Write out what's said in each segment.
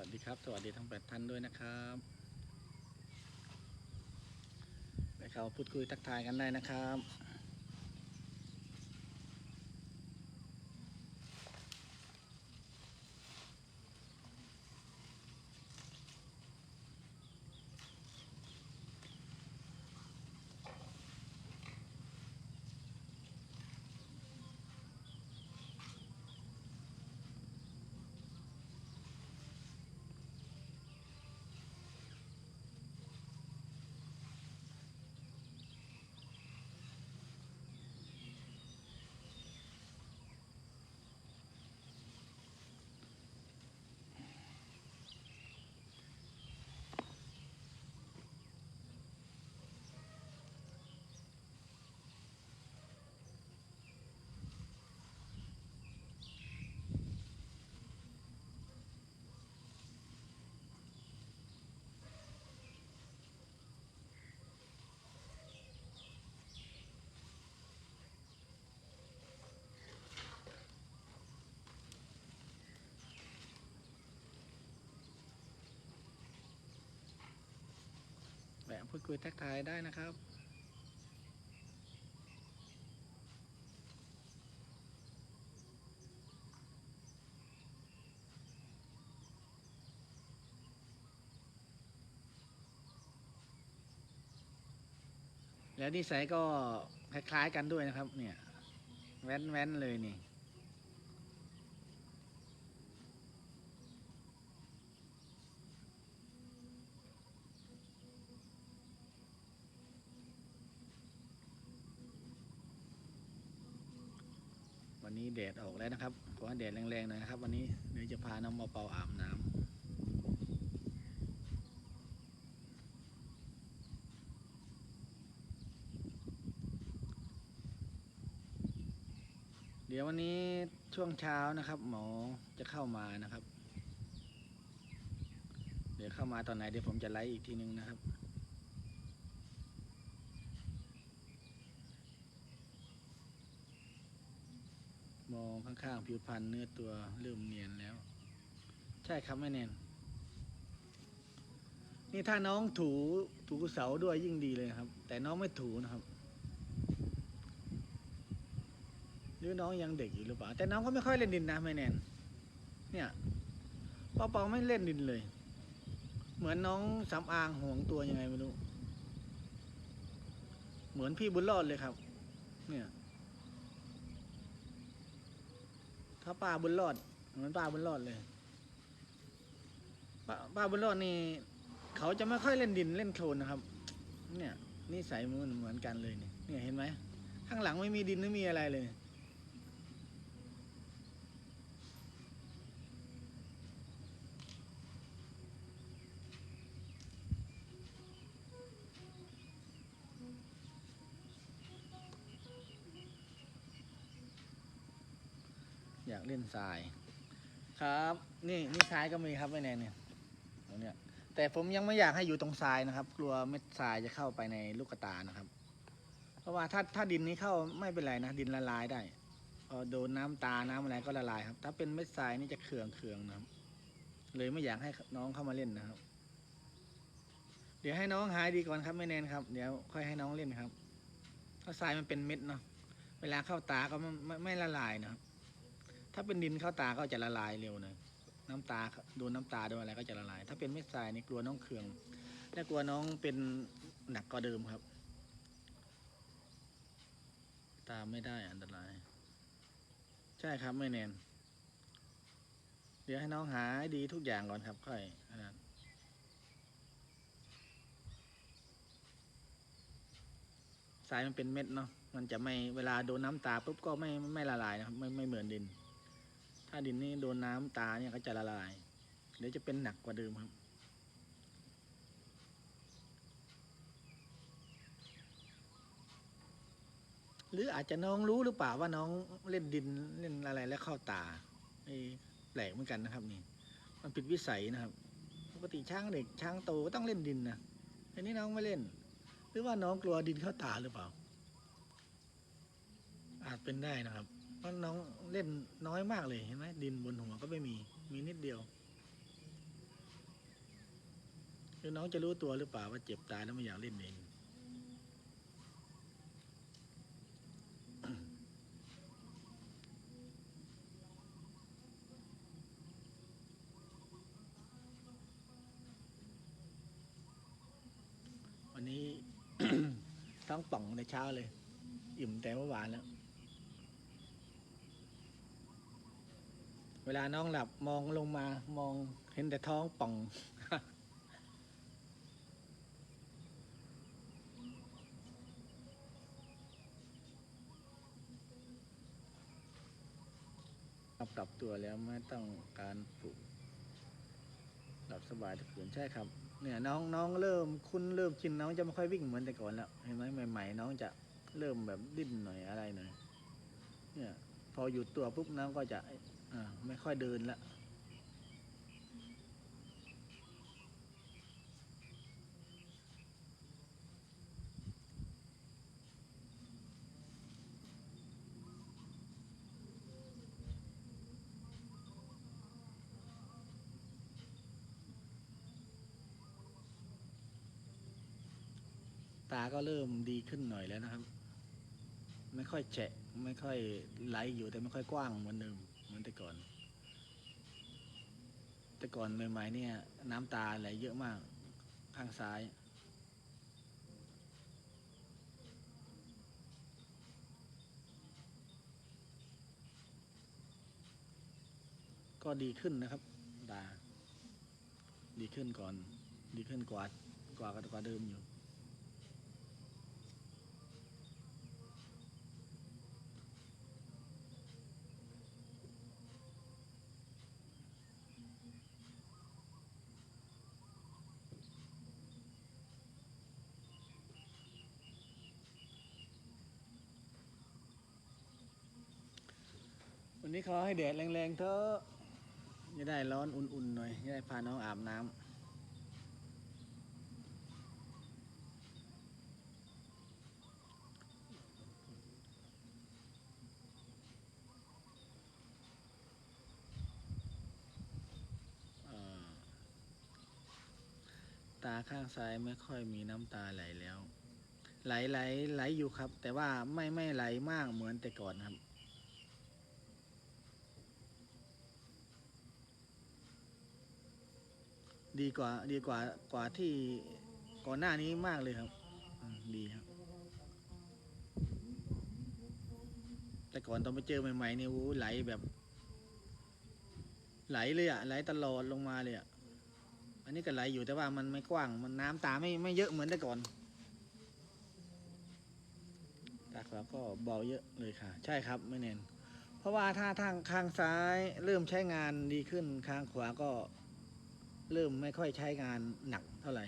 วัสดีครับ สวัสดีทั้งแปดท่านด้วยนะครับไปเขาพูดคุยทักทายกันได้นะครับ พูดคุยทักทายได้นะครับแล้วนิสัยก็คล้ายๆกันด้วยนะครับ เนี่ย แว้นแว้นๆเลยนี่ วั นี้แดดออกแล้วนะครับขอให้แดดแรงๆหน่อยนะครับ วันนี้เดี๋ยวจะพาน้องมาเปาอาบน้ำเดี๋ยววันนี้ช่วงเช้านะครับ หมอจะเข้ามานะครับ เดี๋ยวเข้ามาตอนไหนเดี๋ยวผมจะไลฟ์อีกทีนึงนะครับ มองข้างๆ ผิวพรรณเนื้อตัวเริ่มเนียนแล้ว ใช่ครับไม่เนนนี่ถ้าน้องถูถูเสาด้วยยิ่งดีเลยครับ แต่น้องไม่ถูนะครับหรือน้องยังเด็กอยู่หรือเปล่าแต่น้องก็ไม่ค่อยเล่นดินนะไม่แนนเนี่ยปาเปาไม่เล่นดินเลย เหมือนน้องสำอางห่วงตัวยังไงไม่รู้ เหมือนพี่บุญรอดเลยครับ เนี่ย ถ้าปลาบุญรอดเหมือนปลาบุญรอดเลยปลาปลาบุญรอดนี่เขาจะไม่ค่อยเล่นดินเล่นโคลนนะครับ เนี่ยนี่ใส่มือนเหมือนกันเลยเนี่ยเนี่ยเห็นไหมข้างหลังไม่มีดินไม่มีอะไรเลย อยากเล่นทราย ครับ นี่นี่ทรายก็มีครับไว้ในเนี่ยตรงเนี้ย แต่ผมยังไม่อยากให้อยู่ตรงทรายนะครับ กลัวเม็ดทรายจะเข้าไปในลูกกตานะครับ เพราะว่าถ้าถ้าดินนี้เข้าไม่เป็นไรนะดินละลายได้พอโดนน้ำตาน้ำอะไรก็ละลายครับ ถ้าเป็นเม็ดทรายนี่จะเคืองเคืองนะครับ เลยไม่อยากให้น้องเข้ามาเล่นนะครับ เดี๋ยวให้น้องหายดีก่อนครับไม่แนนครับ เดี๋ยวค่อยให้น้องเล่นครับเพราะทรายมันเป็นเม็ดเนาะเวลาเข้าตาก็ไม่ไม่ไม่ละลายนะครับ ถ้าเป็นดินเข้าตาก็จะละลายเร็วนะน้ำตาโดนน้ำตาโดนอะไรก็จะละลาย ถ้าเป็นเม็ดทรายนี่กลัวน้องเคืองและกลัวน้องเป็นหนักกว่าเดิมครับ ตามไม่ได้อันตราย ใช่ครับไม่แนนเดี๋ยวให้น้องหายดีทุกอย่างก่อนครับ ค่อยอันนั้นทรายมันเป็นเม็ดเนาะมันจะไม่เวลาโดนน้ำตาปุ๊บก็ไม่ไม่ละลายนะครับไม่ไม่เหมือนดิน ถ้าดินนี่โดนน้ำตาเนี่ยก็จะละลาย เดี๋ยวจะเป็นหนักกว่าเดิมครับ หรืออาจจะน้องรู้หรือเปล่าว่าน้องเล่นดินเล่นอะไรแล้วเข้าตาเอ้แปลกเหมือนกันนะครับนี่ มันผิดวิสัยนะครับ ปกติช้างเด็กช้างโตก็ต้องเล่นดินนะอันนี้น้องไม่เล่น หรือว่าน้องกลัวดินเข้าตาหรือเปล่า อาจเป็นได้นะครับ เพราะน้องเล่นน้อยมากเลยเห็นไหมดินบนหัวก็ไม่มี มีนิดเดียวคือน้องจะรู้ตัวหรือเปล่าว่าเจ็บตายแล้วไม่อยากเล่นเองวันนี้ท้องป่องในเช้าเลย อิ่มแต่เมื่อวานแล้ว เวลาน้องหลับมองลงมามองเห็นแต่ท้องป่อง ปรับตัวแล้วไม่ต้องการปลุกหลับสบายทุกคืนใช่ครับ เนี่ยน้องน้องเริ่มคุณเริ่มชินน้องจะไม่ค่อยวิ่งเหมือนแต่ก่อนแล้วเห็นไหมใหม่ ๆ น้องจะเริ่มแบบดิ้นหน่อยอะไรหน่อยเนี่ย พอหยุดตัวปุ๊บน้องก็จะ อ่าไม่ค่อยเดินละตาก็เริ่มดีขึ้นหน่อยแล้วนะครับ ไม่ค่อยแฉะ ไม่ค่อยไหลอยู่แต่ไม่ค่อยกว้างเหมือนเดิม เหมือนแต่ก่อน แต่ก่อนใหม่ๆเนี่ย น้ำตาไหลเยอะมาก ข้างซ้าย ก็ดีขึ้นนะครับตาดีขึ้นก่อน ดีขึ้นกว่ากว่ากว่าเดิมอยู่ วันนี้ขอให้แดดแรงๆเถอะจะได้ร้อนอุ่นๆหน่อยจะได้พาน้องอาบน้ำตาข้างซ้ายไม่ค่อยมีน้ำตาไหลแล้ว ไหลไหลไหลอยู่ครับ แต่ว่าไม่ไม่ไหลมากเหมือนแต่ก่อนครับ ดีกว่าดีกว่ากว่าที่ก่อนหน้านี้มากเลยครับดีครับ แต่ก่อนตอนไปเจอใหม่ๆเนี่ยโอ้ไหลแบบ ไหลเลยอะไหลตลอดลงมาเลยอะอันนี้ก็ไหลอยู่แต่ว่ามันไม่กว้าง มันน้ำตาไม่ไม่เยอะเหมือนแต่ก่อนตาขวาก็เบาเยอะเลยค่ะ ใช่ครับไม่เน้นเพราะว่าถ้าทางข้างซ้ายเริ่มใช้งานดีขึ้นข้างขวาก็ เริ่มไม่ค่อยใช้งานหนักเท่าไหร่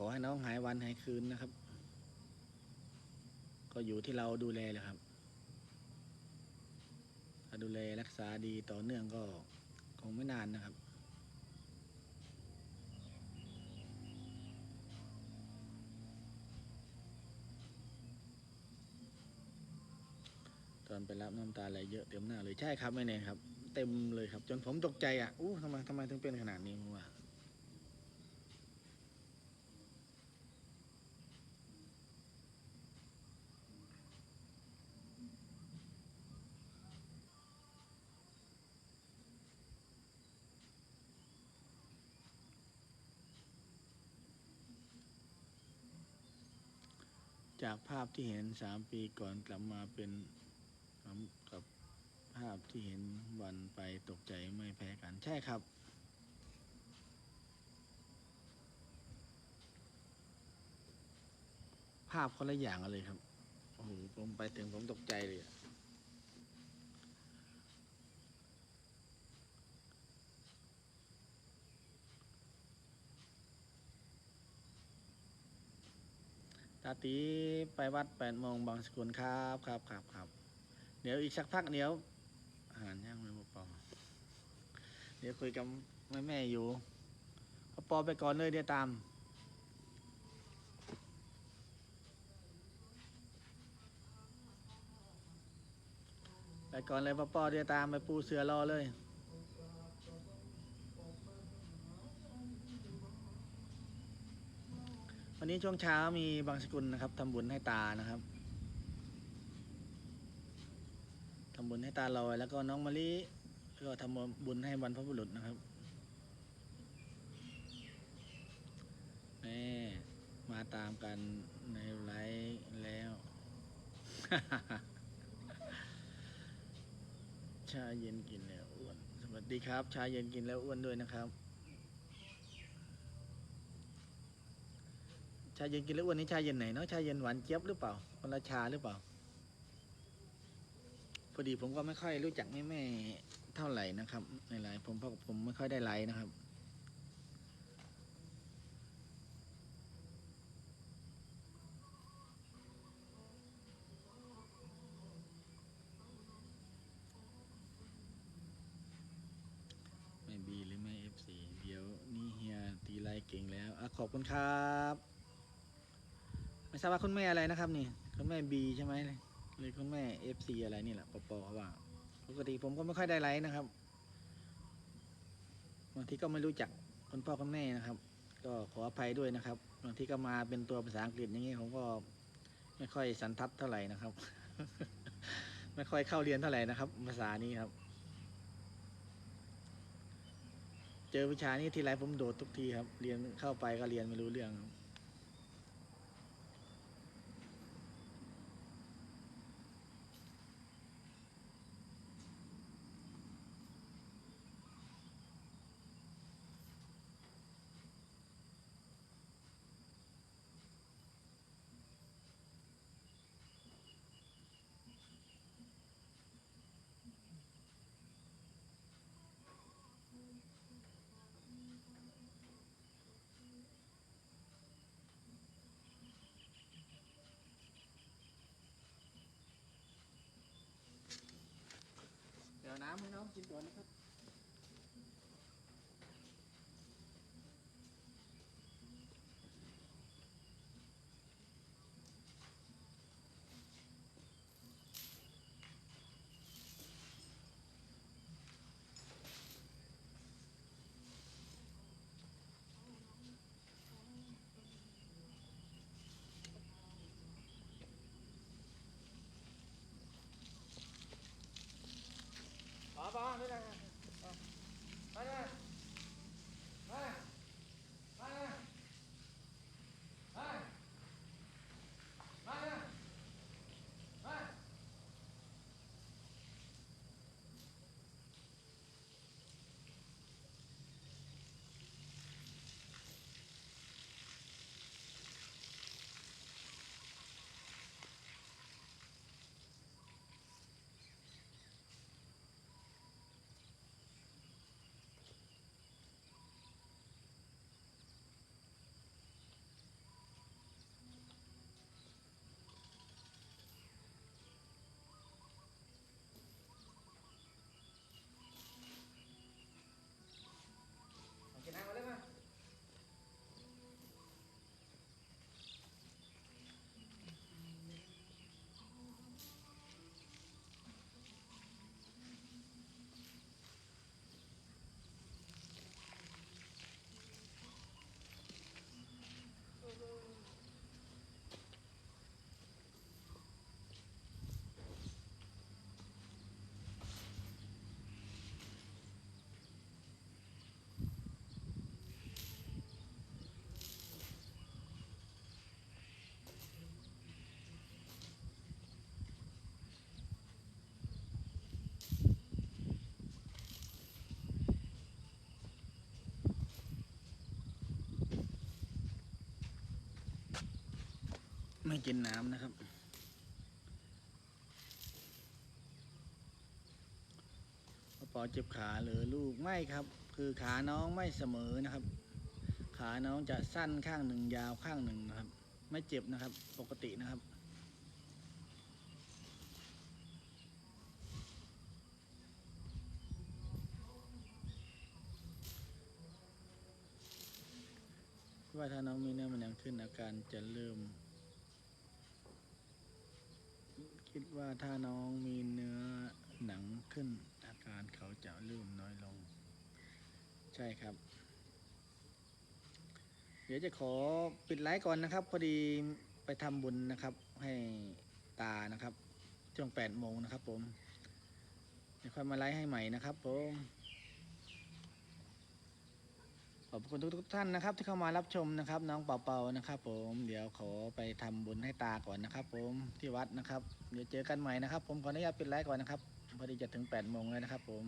ขอให้น้องหายวันหายคืนนะครับ ก็อยู่ที่เราดูแลแหละครับ ถ้าดูแลรักษาดีต่อเนื่องก็ คงไม่นานนะครับ ตอนไปรับน้ำตาไหลเยอะเต็มหน้าเลยใช่ครับไม่เน่ครับ เต็มเลยครับ จนผมตกใจอะอู้ทำไมทำไมถึงเป็นขนาดนี้วะ จากภาพที่เห็นสามปีก่อนกลับมาเป็นกับภาพที่เห็นวันไปตกใจไม่แพ้กันใช่ครับภาพคนละอย่างกันเลยครับ โอ้โห ผมไปถึงผมตกใจเลยอะาตีไปวัดแปดโมงบางสกุลครับครับครับครับเดี๋ยวอีกสักพักเดี๋ยวอาหารย่างไม่พอเดี๋ยวคุยกับแม่แม่อยู่ปอไปก่อนเลยเดี๋ยวตามไปก่อนเลยปอปอเดี๋ยวตามไปปูเสือรอเลย วันนี้ช่วงเช้ามีบางสกุลนะครับทำบุญให้ตานะครับทำบุญให้ตาลอยแล้วก็น้องมะลิก็ทำบุญให้บรรพบุรุษนะครับแม่มาตามกันในไลฟ์แล้ว ชาเย็นกินแล้วอ้วน สวัสดีครับ ชาเย็นกินแล้วอ้วนด้วยนะครับ ชาเย็นกินแล้วอ้วนนี่ชาเย็นไหนเนาะชาเย็นหวานเจี๊ยบหรือเปล่าคนละชาหรือเปล่า พอดีผมก็ไม่ค่อยรู้จักแม่แม่ๆเท่าไหร่นะครับในไลน์ผมเพราะผมไม่ค่อยได้ไลน์นะครับไม่บีหรือไม่เอฟซีเดี๋ยวนี่เฮียตีไลน์เก่งแล้วอขอบคุณครับ ไม่ทราบว่าคุณแม่อะไรนะครับนี่คุณแม่บีใช่ไหมหรือคุณแม่เอฟซีอะไรนี่แหละปอปอเขาว่าปกติผมก็ไม่ค่อยได้ไลน์นะครับบางทีก็ไม่รู้จักคุณพ่อคุณแม่นะครับ ก็ขออภัยด้วยนะครับบางทีก็มาเป็นตัวภาษาอังกฤษอย่างนี้ผมก็ไม่ค่อยสันทัดเท่าไหร่นะครับ ไม่ค่อยเข้าเรียนเท่าไหร่นะครับ ภาษานี้ครับ เจอวิชานี้ทีไรผมโดดทุกทีครับ เรียนเข้าไปก็เรียนไม่รู้เรื่องครับ น้ำให้น้องกินก่อนนะครับ ไม่กินน้ำนะครับปอเจ็บขาหรือลูกไม่ครับ คือขาน้องไม่เสมอนะครับ ขาน้องจะสั้นข้างหนึ่งยาวข้างหนึ่งนะครับ ไม่เจ็บนะครับ ปกตินะครับว่าถ้าน้องมีเนื้อมันยังขึ้นอาการจะเริ่ม คิดว่าถ้าน้องมีเนื้อหนังขึ้น อาการเขาจะเริ่มน้อยลง ใช่ครับ เดี๋ยวจะขอปิดไลฟ์ก่อนนะครับ พอดีไปทำบุญนะครับ ให้ตานะครับช่วงแปดโมงนะครับผมเดี๋ยวค่อยมาไลฟ์ให้ใหม่นะครับผม ขอบคุณทุกๆท่านนะครับ ที่เข้ามารับชมนะครับ น้องเป่าๆนะครับ ผมเดี๋ยวขอไปทำบุญให้ตาก่อนนะครับ ผมที่วัดนะครับ เดี๋ยวเจอกันใหม่นะครับ ผมขออนุญาตปิดไลฟ์ก่อนนะครับพอดีจะถึง8โมงเลยนะครับ ผม